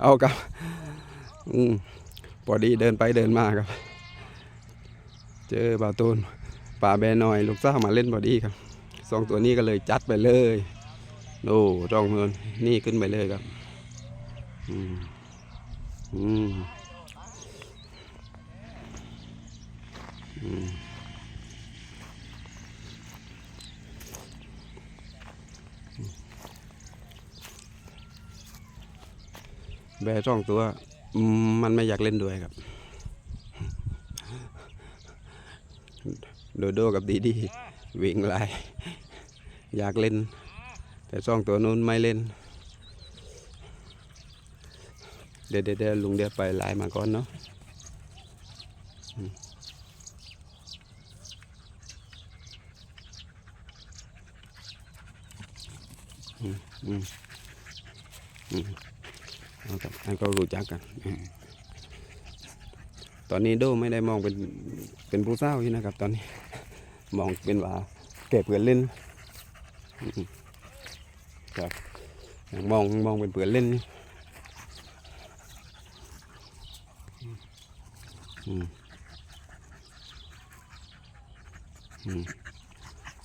เอาครับอืมพอดีเดินไปเดินมาครับ เจอบาตูนป่าแบนอย ลูกสาวมาเล่นพอดีครับสองตัวนี้ก็เลยจัดไปเลยโอ้จ้องเงินนี่ขึ้นไปเลยครับอืมอืมอืม แบร์จ้องตัวมันไม่อยากเล่นด้วยครับ โดโดกับดีดีวิ่งไล่อยากเล่น แต่ซ่องตัวนู้นไม่เล่น เดดเดี๋ยวเดี๋ยวลุงเดี๋ยวไปไล่มาก่อนเนาะอืมอืมอืมะครับให้เขารู้จักกัน ตอนนี้โดไม่ได้มองเป็นเป็นผู้เศร้าอยู่นะครับ ตอนนี้มองเป็นว่าเก็บเพื่อนเล่นครับมองมองเป็นเพื่อนเล่นนี่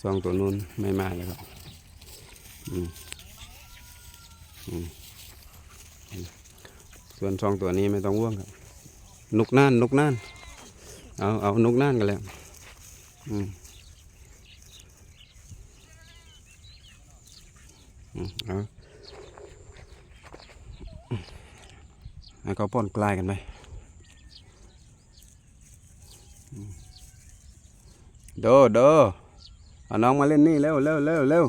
สองตัวนู้นไม่มาเลยครับ อืมอืม ส่วนสองตัวนี้ไม่ต้องว่วงครับนกน่านนกน่าน เอาเอานกน่านกันแล้วอืมอืมเอาให้เขาป้อนกลายกันไปอืมโดโดเอาน้องมาเล่นนี่เร็วเร็วเร็วเร็ว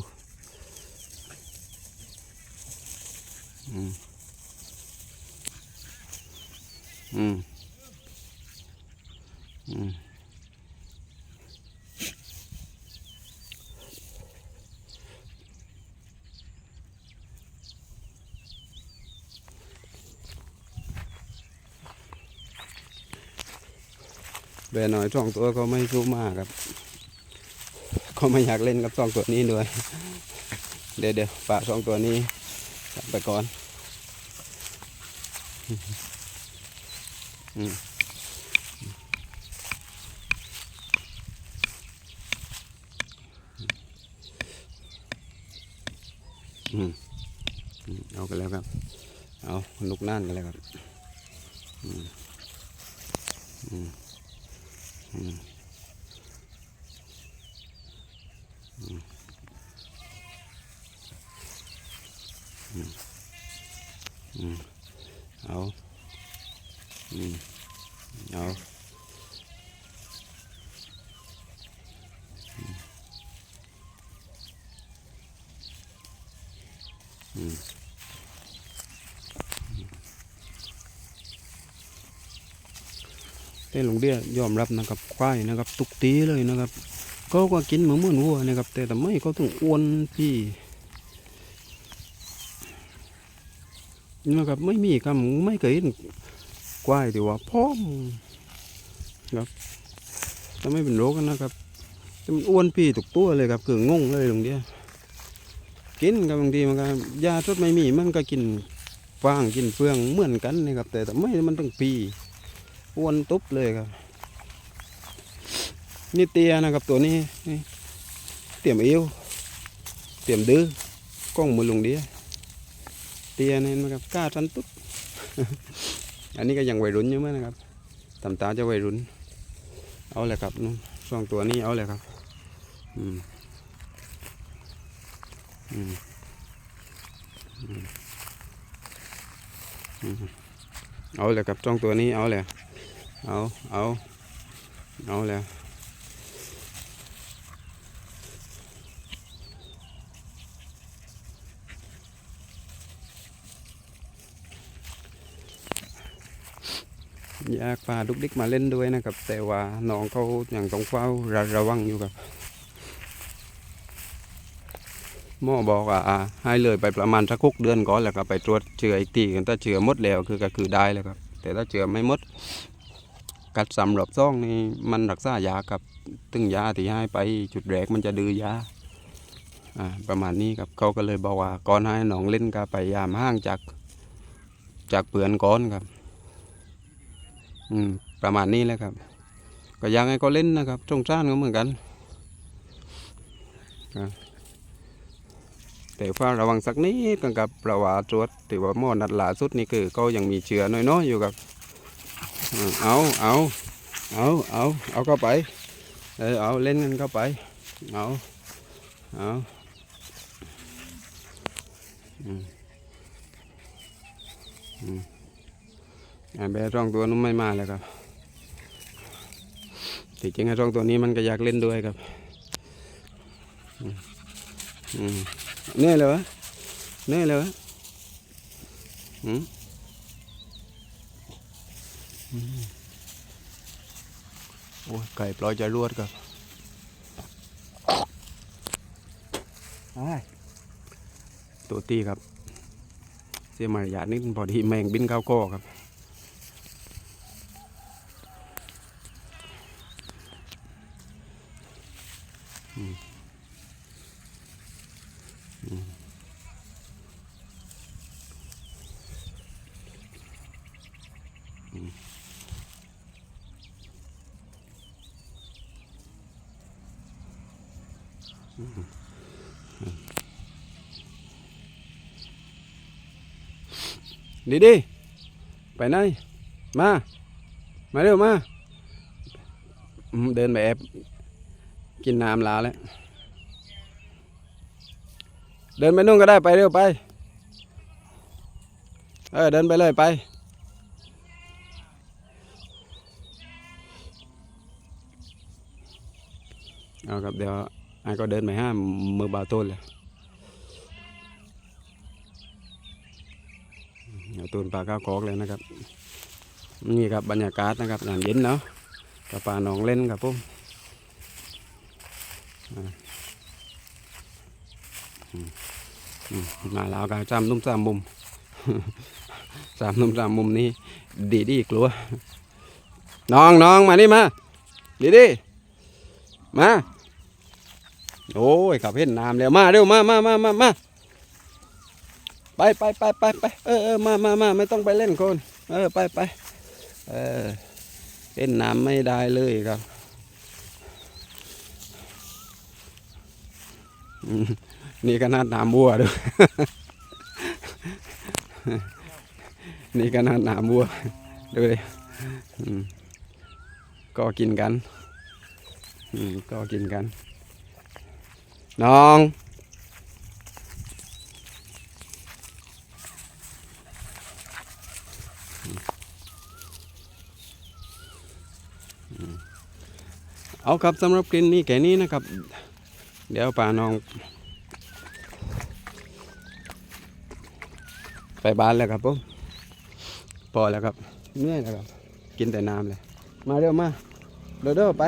อืม อืมแบร์น้อยสองตัวก็ไม่สู้มากครับ ก็ไม่อยากเล่นกับสองตัวนี้ด้วย เดี๋ยวเดี๋ยวฝากสองตัวนี้ไปก่อน อืมอืมเอากันแล้วครับ เอานุกน่านกันแล้วครับอืมอืม อืมอืมอืมอืมเอาอืมเอาอืมอืม แต่หลวงเดียยอมรับนะครับควายนะครับตุกตีเลยนะครับเขาก็กินเหมือนเหมือนวัวนะครับ แต่ทำไมเขาต้องอ้วนพี่นะครับไม่มีคำไม่เคยเห็นควายที่ว่าพร้อมครับทำไม่เป็นโรคนะครับแต่มันอ้วนพี่ทุกตัวเลยครับคืองงเลยหลวงเดีย กินกับบางทีมันก็ยาทดไม่มีมันก็กินฟางกินเฟืองเหมือนกันนะครับ แต่ทำไมมันต้องปีอ้วนตุ๊บเลยครับ นี่เตียนะครับตัวนี้นเตี่ยมเอวเตี่ยมดื้อกล้องมือลงเดียเตียนี่นะครับกล้าทันตุ๊บอันนี้ก็ยังวัยรุ่นอยู่มั้ยนะครับตำตาจะวัยรุ่น เอาเลยครับนู่นสองตัวนี้เอาเลยครับ อืม อืมอืมอืมเอาเลยครับสองตัวนี้เอาเลยเอาเอาเอาแล้วอยากพาดุกดิกมาเล่นด้วยนะครับ แต่ว่าน้องเขาอย่างต้องเฝ้าระระวังอยู่ครับ หมอบอกว่าอ่าให้เลยไปประมาณสักหกเดือนก่อนแล้วก็ไปตรวจเชื้ออีกทีกันถ้าเชื้อหมดแล้วคือก็คือได้แล้วครับ แต่ถ้าเชื้อไม่หมด กัดสำหรับซ่องนี่มันรักษายากับตึงยาที่ให้ไปจุดแรกมันจะดื้อยาอ่าประมาณนี้ครับเขาก็เลยบอกว่าก่อนให้น้องเล่นก็ไปยามห่างจากจากเปลือนก้อนครับ อืม ประมาณนี้แหละครับ ก็ยากให้เขาเล่นนะครับสงสารก็เหมือนกันครับ แต่ฝ้าระวังสักนิดกันครับประวัติตรวจถือว่าหมอนัดหลาสุดนี่คือเขายังมีเชื้อน้อยๆอยู่ครับเอาเอาเอาเอาเอาเข้าไปเออเอาเล่นกันเข้าไปเอาเอาอืมอืมอ่าแบร์ร่องตัวนู้นไม่มาเลยครับจริงไอ้สองตัวนี้มันก็อยากเล่นด้วยครับ อืมอืม เหนื่อยเลยวะเหนื่อยเลยวะอืมอืมโอ้ยไก่ปล่อยจะรวดครับอ้ายตัวตีครับ เสียมารยาทนิดพอดีแมงบินเข้าคอครับ ดีดีไปไหนมา มาเร็วมา เดินไปแอบกินน้ำลาแล้ว เดินไปนู่นก็ได้ไปเร็วไป เออเดินไปเลยไปเอาครับเดี๋ยว ไอ้ก็เดินไปห้ามมือบาต้นเลยตูนปลาข้าวกอกเลยนะครับ นี่ครับบรรยากาศนะครับยามเย็นเนาะกับปลาหนองเล่นครับผมอ่มมมาแล้วก็จำนุ่มสามมุมสามนุ่มสามมุมนี้ดีดีกลัว น้องน้องมานี่มา ดีดีมา โอ้ยขับเห็นน้ำแล้วมาเร็วมามามามามาไปไปไปไปไปเออเออมามามาไม่ต้องไปเล่นคน เออไปไปเออเล่นน้ำไม่ได้เลยครับนี่ขนาดน้ำบัวด้วยนี่ขนาดน้ำบัวดูเลยก็กินกันก็กินกัน น้อง เอาครับสำหรับคลิปนี้แค่นี้นะครับ เดี๋ยวป่าน้อง ไปบ้านแล้วครับผมพอแล้วครับเหนื่อยแล้วครับ กินแต่น้ำเลย มาเร็วมาเร็วเร็วไป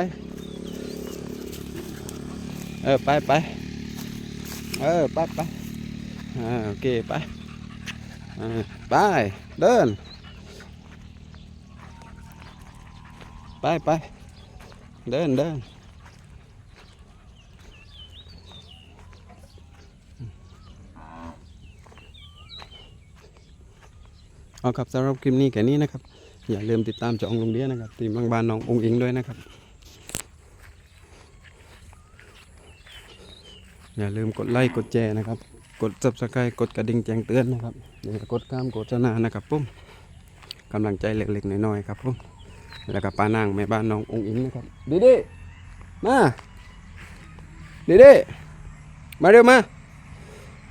เออ ไปไป เออไปไปอ่าโอเคไปอ่าไปเดิน ไปไปเดินเดินเอาครับสำหรับคลิปนี้แค่นี้นะครับ อย่าลืมติดตามจองลุงเดียนะครับทีมบางบานน้ององค์อิงด้วยนะครับ อย่าลืมกดไลค์กดแชร์นะครับ กด subscribe กดกระดิ่งแจ้งเตือนนะครับอย่ากดข้ามโฆษณานะครับปุ้มกำลังใจเล็กๆน้อยๆครับปุ้มแล้วก็ป้านางแม่บ้านน้ององค์อิงนะครับดีดีมาดีดีมาเร็วมา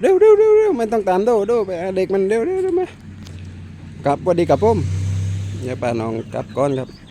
เร็วเร็วเร็วเร็วไม่ต้องตามโดโดไปเด็กมันเร็วเร็วเร็วมากลับสวัสดีครับปุ้มอย่าป้าน้องกลับก่อนครับ